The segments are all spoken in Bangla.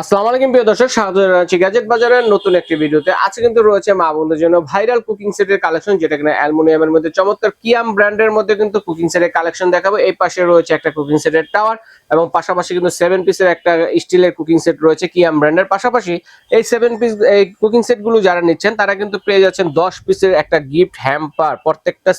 আসসালামু আলাইকুম প্রিয় দর্শক, স্বাগত জানাচ্ছি গ্যাজেট বাজারের নতুন একটি ভিডিওতে। আজকে কিন্তু রয়েছে মা বোনদের জন্য ভাইরাল কুকিং সেটের কালেকশন, যেটা কিনা অ্যালুমিনিয়ামের মধ্যে, চমৎকার কিয়াম ব্র্যান্ডের মধ্যে কিন্তু কুকিং সেটের কালেকশন দেখাবো। এই পাশে রয়েছে একটা কুকিং সেটের টাওয়ার। এবং পাশাপাশি কিন্তু সেভেন পিসের একটা স্টিলের কুকিং সেট রয়েছে কিয়াম ব্র্যান্ডের পাশাপাশি এই সেভেন পিস এই কুকিং সেটগুলো যারা নিচ্ছেন তারা কিন্তু পেয়ে যাচ্ছেন দশ পিসের একটা গিফট হ্যাম্পার প্রত্যেকটা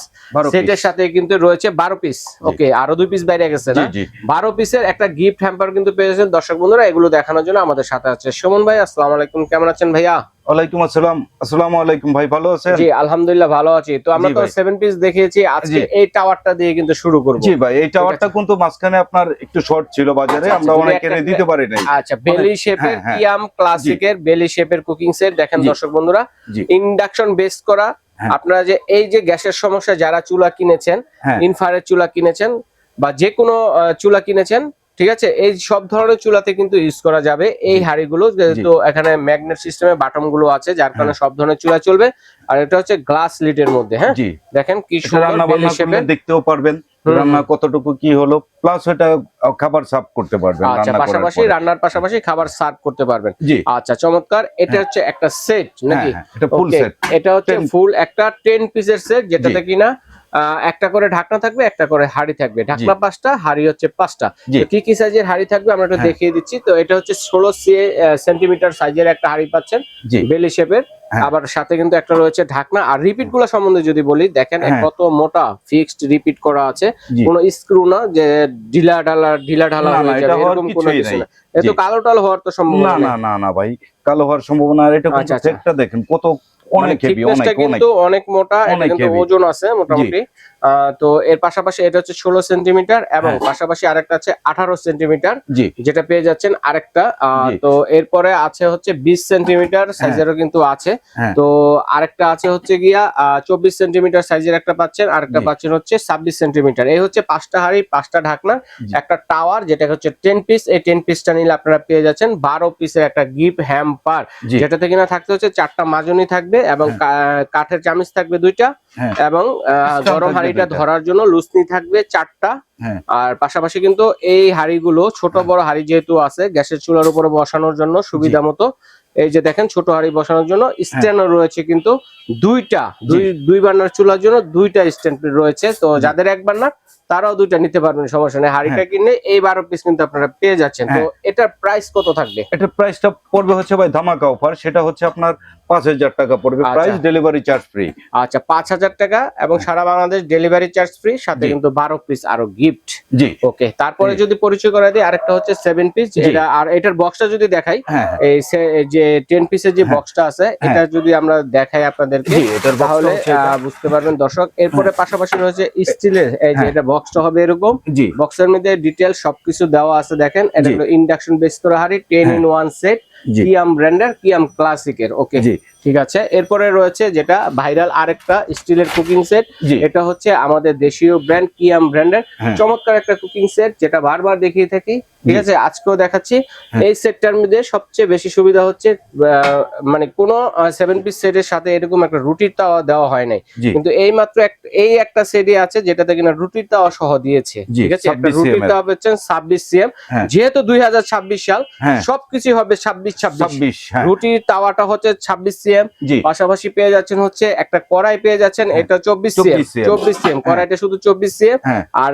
সেটের সাথে কিন্তু রয়েছে বারো পিস ওকে আরও দুই পিস বাইরে গেছে না? বারো পিসের একটা গিফট হ্যাম্পার কিন্তু পেয়ে যাচ্ছেন। দর্শক বন্ধুরা এগুলো দেখানোর জন্য আমাদের সাথে আছে সুমন ভাই। আসসালাম আলাইকুম। কেমন আছেন ভাইয়া? ওয়ালাইকুম আসসালাম। আসসালামু আলাইকুম ভাই ভালো আছেন? জি আলহামদুলিল্লাহ ভালো আছি। তো আমরা তো ভাই। সেভেন পিস দেখিয়েছি আজকে এই টাওয়ারটা দিয়ে কিন্তু শুরু করব। জি ভাই এই টাওয়ারটা কিন্তু মাঝখানে আপনার একটু শর্ট ছিল বাজারে আচ্ছা, আমরা আচ্ছা, অনেক যদি দিতে পারি নাই। আচ্ছা বেলি শেপের হ্যাঁ, হ্যাঁ। কিয়াম ক্লাসিকের বেলি শেপের কুকিং সেট দেখেন দর্শক বন্ধুরা ইন্ডাকশন বেস করা। হ্যাঁ। আপনারা যে এই যে গ্যাসের সমস্যা যারা চুলা কিনেছেন হ্যাঁ। ইনফারের চুলা কিনেছেন বা যে কোনো চুলা কিনেছেন ঠিক আছে? এই সব ধরনের চুলাতে কিন্তু ইউজ করা যাবে। এই। হাড়িগুলো যেহেতু এখানে ম্যাগনেট সিস্টেমে বাটনগুলো আছে যার কারণে হ্যাঁ। সব ধরনের চুলা চলবে। আর এটা হচ্ছে গ্লাস লিডের মধ্যে হ্যাঁ? দেখেন কি রান্না দেখতেও পারবেন রান্না কতটুকু কি হলো প্লাস ওটা খাবার সার্ভ করতে পারবেন আচ্ছা পাশাপাশি রান্নার পাশাপাশি খাবার সার্ভ করতে পারবেন। আচ্ছা চমৎকার। এটা হ্যাঁ। হচ্ছে একটা সেট নাকি? হ্যাঁ, এটা ফুল সেট এটা হচ্ছে ফুল একটা টেন পিসের সেট যেটাতে কিনা একটা করে ঢাকনা থাকবে একটা করে হাড়ি থাকবে। ঢাকনা পাঁচটা হাড়ি হচ্ছে পাঁচটা। কি কি সাইজের হাড়ি থাকবে আমরা একটু হ্যাঁ। দেখিয়ে দিচ্ছি। তো এটা হচ্ছে ষোলো সেন্টিমিটার সাইজের একটা হাড়ি পাচ্ছেন বেলি শেপের। হ্যাঁ। আবার সাথে কিন্তু একটা রয়েছে ঢাকনা। আর রিপিটগুলো সম্বন্ধে যদি বলি দেখেন হ্যাঁ। কত মোটা ফিক্সড রিপিট করা আছে। কোনো স্ক্রু না যে ঢিলা ঢালা ঢিলা ঢালা হয়ে যাবে এরকম কোনো কিছু না। এ তো জি। কালো টালো হওয়ার তো না সম্ভাবনা না না না ভাই। কালো হওয়ার সম্ভাবনা আর এটা আচ্ছা, আচ্ছা। দেখেন কত অনেক হেভি thickness টা অনেক অনেক কিন্তু অনেক মোটা এটা অনেক কিন্তু heavy। ওজন আছে মোটামুটি আহ, তো এর পাশাপাশি এটা হচ্ছে ষোলো সেন্টিমিটার এবং হ্যাঁ। পাশাপাশি আরেকটা আছে আঠারো সেন্টিমিটার যেটা পেয়ে যাচ্ছেন আরেকটা তো এরপরে আছে হচ্ছে বিশ সেন্টিমিটার সাইজেরও কিন্তু আছে। হ্যাঁ। তো আরেকটা আছে হচ্ছে গিয়া চব্বিশ সেন্টিমিটার সাইজের একটা পাচ্ছেন আরেকটা পাচ্ছেন হচ্ছে ছাব্বিশ সেন্টিমিটার। এই হচ্ছে পাঁচটা হাড়ি পাঁচটা ঢাকনা একটা টাওয়ার যেটা হচ্ছে টেন পিস এই টেন পিসটা নিলে আপনারা পেয়ে যাচ্ছেন বারো পিসের একটা গিফট হ্যাম্পার যেটাতে কিনা থাকতে হচ্ছে চারটা মাজনি থাকবে এবং কাঠের চামিচ থাকবে দুইটা হ্যাঁ। এবং আহ, গরম থাকবে। দুইটা। ধরার জন্য লুসনি থাকবে চারটা। হ্যাঁ। আর পাশাপাশি কিন্তু এই হাড়িগুলো ছোট হ্যাঁ। বড় হাড়ি যেহেতু আছে গ্যাসের চুলার উপরে বসানোর জন্য সুবিধা মতো। এই যে দেখেন ছোট হাড়ি বসানোর জন্য স্ট্যান্ড রয়েছে কিন্তু দুইটা দুই দুই বার্নার চুলার জন্য দুইটা স্ট্যান্ড রয়েছে। তো যাদের এক বার্নার তারাও দুইটা নিতে পারবেন সমস্যা নেই। হাঁড়িটা কিনে এই বারো পিস কিন্তু আপনারা পেয়ে যাচ্ছেন। তো হ্যাঁ। এটার প্রাইস কত থাকবে? এটা প্রাইসটা পড়বে হচ্ছে ভাই ধামাকা অফার সেটা হচ্ছে আপনার পাঁচ হাজার টাকা পড়বে। প্রাইস ডেলিভারি চার্জ ফ্রি আচ্ছা পাঁচ হাজার টাকা এবং সারা বাংলাদেশ ডেলিভারি চার্জ ফ্রি সাথে কিন্তু বারো পিস আরও গিফট জি। ওকে তারপরে যদি পরিচয় করে দিই আরেকটা হচ্ছে সেভেন পিস। এটা আর এটার বক্সটা যদি দেখাই হ্যাঁ হ্যাঁ। এই যে টেন পিসের যে হ্যাঁ। বক্সটা আছে এটা যদি আমরা দেখাই আপনাদেরকে এটার তাহলে বুঝতে পারবেন। দর্শক এরপরে পাশাপাশি রয়েছে স্টিলের এই যে হ্যাঁ। এটা বক্সটা হবে এরকম। জি। বক্সের মধ্যে ডিটেল সবকিছু দেওয়া আছে দেখেন। এটা হলো ইন্ডাকশন বেস করা হাড়ি টেন। ইন ওয়ান সেট কিয়াম ব্র্যান্ডের কিয়াম ক্লাসিকের ওকে। জি। ঠিক আছে? এরপরে রয়েছে যেটা ভাইরাল আরেকটা স্টিলের কুকিং সেট। এটা হচ্ছে আমাদের দেশীয় ব্র্যান্ড কিয়াম ব্র্যান্ডের। হ্যাঁ। চমৎকার একটা কুকিং সেট যেটা বারবার দেখিয়ে থাকি। ঠিক আছে? আজকেও দেখাচ্ছি। হ্যাঁ। এই সেটটার মধ্যে সবচেয়ে বেশি সুবিধা হচ্ছে মানে কোন সেভেন পিস সেটের সাথে এরকম একটা রুটির তাওয়া দেওয়া হয় নাই। কিন্তু এই মাত্র এই একটা সেটই আছে যেটাতে কিনা রুটির তাওয়া সহ দিয়েছে। ঠিক আছে? একটা 26 রুটির। তাওয়া পাচ্ছেন ছাব্বিশ সিএম হ্যাঁ। যেহেতু দুই হাজার ছাব্বিশ সাল সবকিছু হবে ছাব্বিশ ছাব্বিশ ছাব্বিশ। হ্যাঁ। রুটির তাওয়াটা হচ্ছে ছাব্বিশ সিএম। পাশাপাশি পেয়ে যাচ্ছেন হচ্ছে একটা কড়াই পেয়ে যাচ্ছেন হ্যাঁ, এটা চব্বিশ সিএম। চব্বিশ সিএম কড়াইটা শুধু চব্বিশ সিএম। হ্যাঁ। আর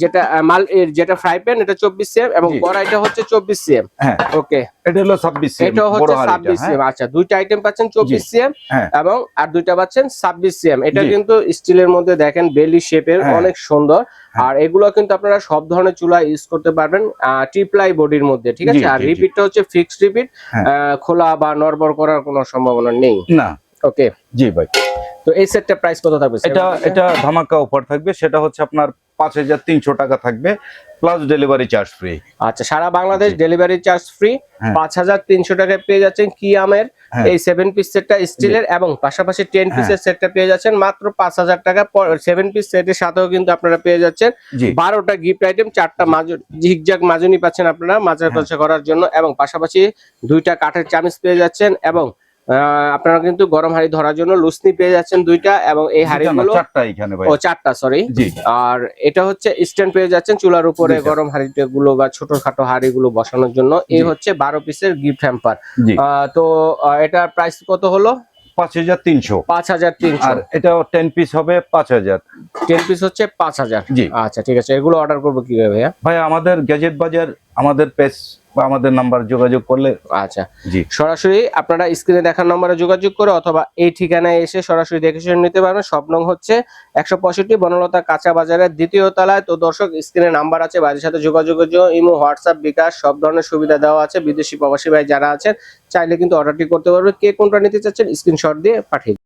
যেটা মাল যেটা ফ্রাই প্যান এটা চব্বিশ সিএম এবং কড়াইটা হচ্ছে চব্বিশ সিএম। হ্যাঁ। ওকে। এটা হলো ছাব্বিশ এটা হচ্ছে ছাব্বিশ সিএম। আচ্ছা দুইটা আইটেম পাচ্ছেন চব্বিশ সিএম হ্যাঁ। এবং আর দুইটা পাচ্ছেন ছাব্বিশ সিএম। এটা। কিন্তু স্টিলের মধ্যে দেখেন বেলি শেপের হ্যাঁ। অনেক সুন্দর। হ্যাঁ। আর এগুলো কিন্তু আপনারা সব ধরনের চুলা ইউজ করতে পারবেন ট্রিপ্লাই বডির মধ্যে ঠিক আছে? আর। রিপিটটা হচ্ছে ফিক্সড রিপিট হ্যাঁ। খোলা বা নরবর করার কোনো সম্ভাবনা নেই। না। ওকে জি ভাই। তো এই সেটটা প্রাইস কত থাকবে? এটা এটা ধামাকা অফার থাকবে। সেটা হচ্ছে আপনার পাঁচ হাজার তিনশো টাকা থাকবে। প্লাস ডেলিভারি চার্জ ফ্রি আচ্ছা সারা বাংলাদেশ ডেলিভারি চার্জ ফ্রি হ্যাঁ। পাঁচ হাজার তিনশো টাকায় পেয়ে যাচ্ছেন কিয়ামের হ্যাঁ। এই সেভেন পিস সেটটা স্টিলের এবং পাশাপাশি টেন হ্যাঁ। পিসের সেটটা পেয়ে যাচ্ছেন মাত্র পাঁচ হাজার টাকা সেভেন পিস সেটের সাথেও কিন্তু আপনারা পেয়ে যাচ্ছেন বারোটা গিফট আইটেম চারটা মাজু ঝিকঝাক মাজুনি পাচ্ছেন আপনারা মাজার হ্যাঁ। কষা করার জন্য এবং পাশাপাশি দুইটা কাঠের চামিচ পেয়ে যাচ্ছেন এবং আপনারা কিন্তু গরম হাড়ি ধরার জন্য লুসনি পেয়ে যাচ্ছেন দুইটা এবং এই এখানে ভাই। ও চারটা সরি আর এটা হচ্ছে স্ট্যান্ড পেয়ে যাচ্ছেন চুলার উপরে গরম হাড়িতে গুলো বা ছোটখাটো হাড়ি গুলো বসানোর জন্য। এই হচ্ছে বারো পিসের গিফট হ্যাম্পার তো এটার প্রাইস কত হলো? পাঁচ হাজার তিনশো। পাঁচ হাজার তিনশো। আর এটাও টেন পিস হবে পাঁচ হাজার। টেন পিস হচ্ছে পাঁচ হাজার। জি। আচ্ছা ঠিক আছে। এগুলো অর্ডার করব কীভাবে ভাইয়া? ভাই আমাদের গ্যাজেট বাজার আমাদের পেজ বা আমাদের নাম্বার যোগাযোগ করলে আচ্ছা। জি। সরাসরি আপনারা স্ক্রিনে দেখার নম্বরে যোগাযোগ করে অথবা এই ঠিকানায় এসে সরাসরি দেখে শুনে নিতে পারবেন। সব নং হচ্ছে একশো পঁয়ষট্টি বনলতা কাঁচা বাজারের দ্বিতীয় তলায়। তো দর্শক স্ক্রিনে নাম্বার আছে বাড়ির সাথে যোগাযোগের জন্য ইমো হোয়াটসঅ্যাপ বিকাশ সব ধরনের সুবিধা দেওয়া আছে। বিদেশি প্রবাসী ভাই যারা আছেন চাইলে কিন্তু অর্ডারটি করতে পারবে। কে কোনটা নিতে চাচ্ছেন স্ক্রিনশট দিয়ে পাঠিয়ে।